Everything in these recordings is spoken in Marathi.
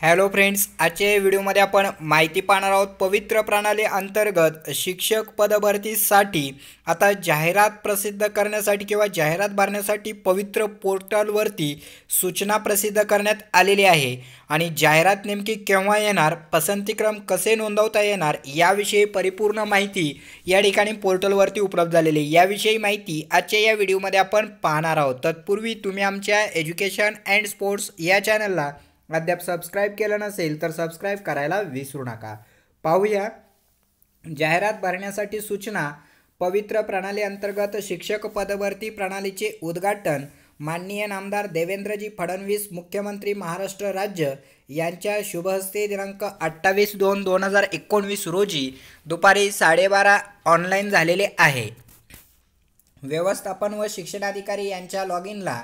हॅलो फ्रेंड्स आजच्या या व्हिडिओमध्ये आपण माहिती पाहणार आहोत पवित्र प्रणाली अंतर्गत शिक्षक पदभरतीसाठी आता जाहिरात प्रसिद्ध करण्यासाठी किंवा जाहिरात भरण्यासाठी पवित्र पोर्टलवरती सूचना प्रसिद्ध करण्यात आलेली आहे. आणि जाहिरात नेमकी केव्हा येणार पसंतीक्रम कसे नोंदवता येणार याविषयी परिपूर्ण माहिती या ठिकाणी पोर्टलवरती उपलब्ध झालेली आहे. याविषयी माहिती आजच्या या व्हिडिओमध्ये आपण पाहणार आहोत. तत्पूर्वी तुम्ही आमच्या एज्युकेशन अँड स्पोर्ट्स या चॅनलला अद्याप सबस्क्राईब केलं नसेल तर सबस्क्राईब करायला विसरू नका. पाहूया. जाहिरात भरण्यासाठी सूचना. पवित्र प्रणाली अंतर्गत शिक्षक पदभरती प्रणालीचे उद्घाटन. माननीय नामदार देवेंद्रजी फडणवीस मुख्यमंत्री महाराष्ट्र राज्य यांच्या शुभहस्ते दिनांक अठ्ठावीस दोन दोन हजार एकोणवीस रोजी दुपारी साडेबारा ऑनलाईन झालेले आहे. व्यवस्थापन व शिक्षणाधिकारी यांच्या लॉग इनला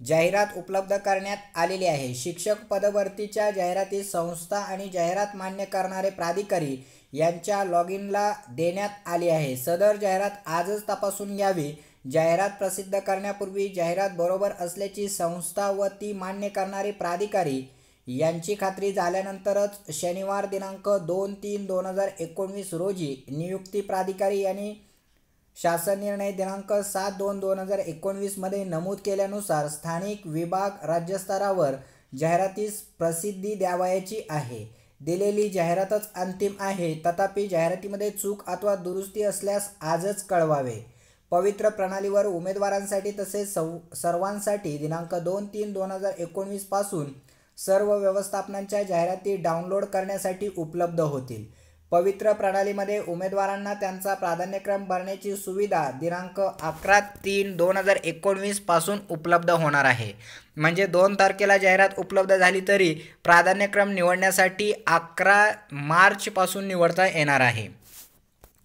जाहिरात उपलब्ध करण्यात आलेली आहे. शिक्षक पदभरतीच्या जाहिराती संस्था आणि जाहिरात मान्य करणारे प्राधिकारी यांच्या लॉग इनला देण्यात आली आहे. सदर जाहिरात आजच तपासून घ्यावी. जाहिरात प्रसिद्ध करण्यापूर्वी जाहिरात बरोबर असल्याची संस्था व ती मान्य करणारे प्राधिकारी यांची खात्री झाल्यानंतरच शनिवार दिनांक दोन तीन दोन हजार एकोणवीस रोजी नियुक्ती प्राधिकारी यांनी शासन निर्णय दिनांक सात दोन दोन हजार एकोणवीसमध्ये नमूद केल्यानुसार स्थानिक विभाग राज्यस्तरावर जाहिरातीस प्रसिद्धी द्यावयाची आहे. दिलेली जाहिरातच अंतिम आहे. तथापि जाहिरातीमध्ये चूक अथवा दुरुस्ती असल्यास आजच कळवावे. पवित्र प्रणालीवर उमेदवारांसाठी तसेच सव सर्वांसाठी दिनांक दोन तीन दोन हजार एकोणवीसपासून सर्व व्यवस्थापनांच्या जाहिराती डाउनलोड करण्यासाठी उपलब्ध होतील. पवित्र प्रणालीमध्ये उमेदवारांना त्यांचा प्राधान्यक्रम भरण्याची सुविधा दिनांक अकरा तीन दोन हजार एकोणवीसपासून उपलब्ध होणार आहे. म्हणजे दोन तारखेला जाहिरात उपलब्ध झाली तरी प्राधान्यक्रम निवडण्यासाठी अकरा मार्चपासून निवडता येणार आहे.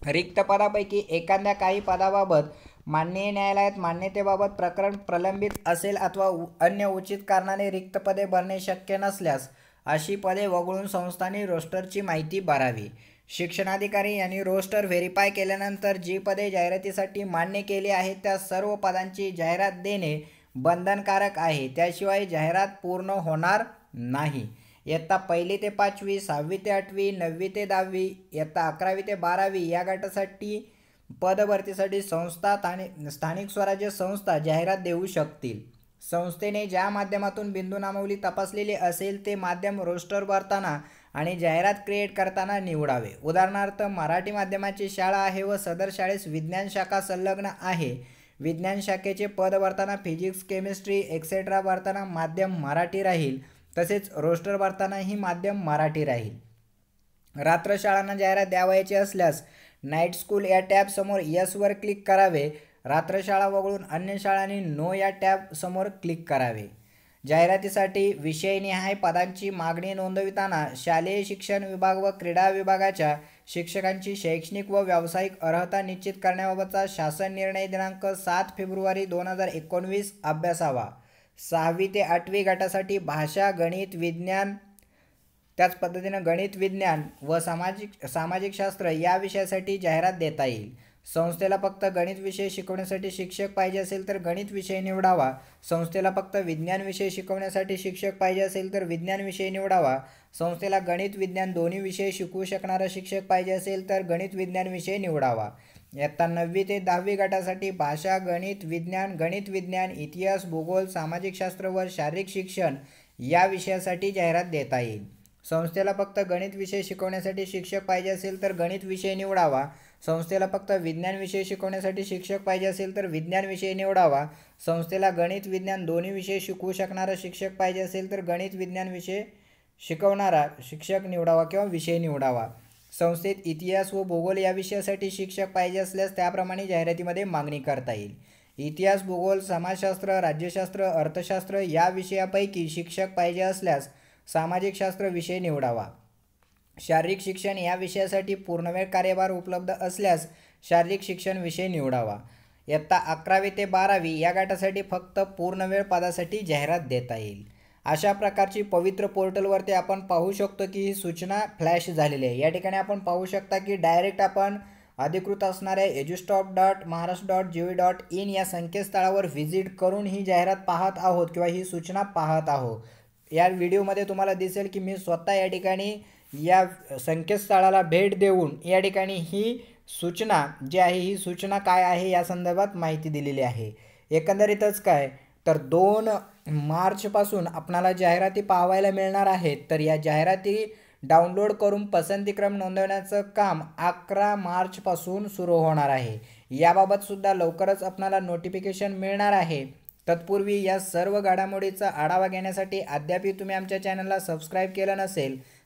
रिक्त पदापैकी एखाद्या काही पदाबाबत माननीय न्यायालयात मान्यतेबाबत प्रकरण प्रलंबित असेल अथवा अन्य उचित कारणाने रिक्त पदे भरणे शक्य नसल्यास अशी पदे वगळून संस्थांनी रोस्टरची माहिती भरावी शिक्षणाधिकारी यांनी रोस्टर व्हेरीफाय केल्यानंतर जी पदे जाहिरातीसाठी मान्य केली आहेत त्या सर्व पदांची जाहिरात देणे बंधनकारक आहे. त्याशिवाय जाहिरात पूर्ण होणार नाही. इयत्ता पहिली ते पाचवी सहावी ते आठवी नववी ते दहावी इयत्ता अकरावी ते बारावी या गटासाठी पदभरतीसाठी संस्था स्थानिक स्थानिक स्वराज्य संस्था जाहिरात देऊ शकतील. संस्थेने ज्या माध्यमातून बिंदू नामावली तपासलेली असेल ते माध्यम रोस्टर भरताना आणि जाहिरात क्रिएट करताना निवडावे. उदाहरणार्थ मराठी माध्यमाची शाळा आहे व सदर शाळेस विज्ञान शाखा संलग्न आहे. विज्ञान शाखेचे पद भरताना फिजिक्स केमिस्ट्री एक्सेट्रा भरताना माध्यम मराठी राहील. तसेच रोस्टर भरतानाही माध्यम मराठी राहील. रात्र शाळांना जाहिरात द्यावयाची असल्यास नाईट स्कूल या टॅबसमोर यसवर क्लिक करावे. रात्रशाळा वगळून अन्य शाळांनी नो या टॅब समोर क्लिक करावे. जाहिरातीसाठी विषयनिहाय पदांची मागणी नोंदविताना शालेय शिक्षण विभाग व क्रीडा विभागाच्या शिक्षकांची शैक्षणिक व व्यावसायिक अर्हता निश्चित करण्याबाबतचा शासन निर्णय दिनांक सात फेब्रुवारी दोन हजार एकोणवीस अभ्यासावा. सहावी ते आठवी गटासाठी भाषा गणित विज्ञान त्याच पद्धतीनं गणित विज्ञान व सामाजिक सामाजिक शास्त्र या विषयासाठी जाहिरात देता येईल. संस्थेला फक्त गणित विषय शिकवण्यासाठी शिक्षक पाहिजे असेल तर गणित विषय निवडावा. संस्थेला फक्त विज्ञान विषय शिकवण्यासाठी शिक्षक पाहिजे असेल तर विज्ञान विषय निवडावा. संस्थेला गणित विज्ञान दोन्ही विषय शिकवू शकणारा शिक्षक पाहिजे असेल तर गणित विज्ञान विषय निवडावा. इयत्ता नववी ते दहावी गटासाठी भाषा गणित विज्ञान गणित विज्ञान इतिहास भूगोल सामाजिक शास्त्र व शारीरिक शिक्षण या विषयासाठी जाहिरात देता येईल. संस्थेला फक्त गणित विषय शिकवण्यासाठी शिक्षक पाहिजे असेल तर गणित विषय निवडावा. संस्थेला फक्त विज्ञान विषय शिकवण्यासाठी शिक्षक पाहिजे असेल तर विज्ञान विषय निवडावा. संस्थेला गणित विज्ञान दोन्ही विषय शिकवू शकणारा शिक्षक पाहिजे असेल तर गणित विज्ञान विषय शिकवणारा शिक्षक निवडावा किंवा विषय निवडावा. संस्थेत इतिहास व भूगोल या विषयासाठी शिक्षक पाहिजे असल्यास त्याप्रमाणे जाहिरातीमध्ये मागणी करता येईल. इतिहास भूगोल समाजशास्त्र राज्यशास्त्र अर्थशास्त्र या विषयापैकी शिक्षक पाहिजे असल्यास सामाजिक शास्त्र विषय निवडावा. शारीरिक शिक्षण या विषयासाठी पूर्णवेळ कार्यभार उपलब्ध असल्यास शारीरिक शिक्षण विषय निवडावा. इयत्ता अकरावी ते बारावी या गटासाठी फक्त पूर्णवेळ पदासाठी जाहिरात देता येईल. अशा प्रकारची पवित्र पोर्टलवरती आपण पाहू शकतो की ही सूचना फ्लॅश झालेली आहे. या ठिकाणी आपण पाहू शकता की डायरेक्ट आपण अधिकृत असणाऱ्या edustop dot Maharashtra dot G V dot in या संकेतस्थळावर व्हिजिट करून ही जाहिरात पाहत आहोत किंवा ही सूचना पाहत आहोत. या व्हिडिओमध्ये तुम्हाला दिसेल की मी स्वतः या ठिकाणी या संकेतस्थळाला भेट देऊन या ठिकाणी ही सूचना जी आहे ही सूचना काय आहे या संदर्भात माहिती दिलेली आहे. एकंदरीतच काय तर दोन मार्चपासून आपणाला जाहिराती पाहायला मिळणार आहेत तर या जाहिराती डाउनलोड करून पसंतीक्रम नोंदवण्याचं काम अकरा मार्चपासून सुरू होणार आहे. याबाबत सुद्धा लवकरच आपणाला नोटिफिकेशन मिळणार आहे. तत्पूर्वी या सर्व घडामोडीचा आढावा घेण्यासाठी अद्यापही तुम्ही आमच्या चॅनलला सबस्क्राईब केलं नसेल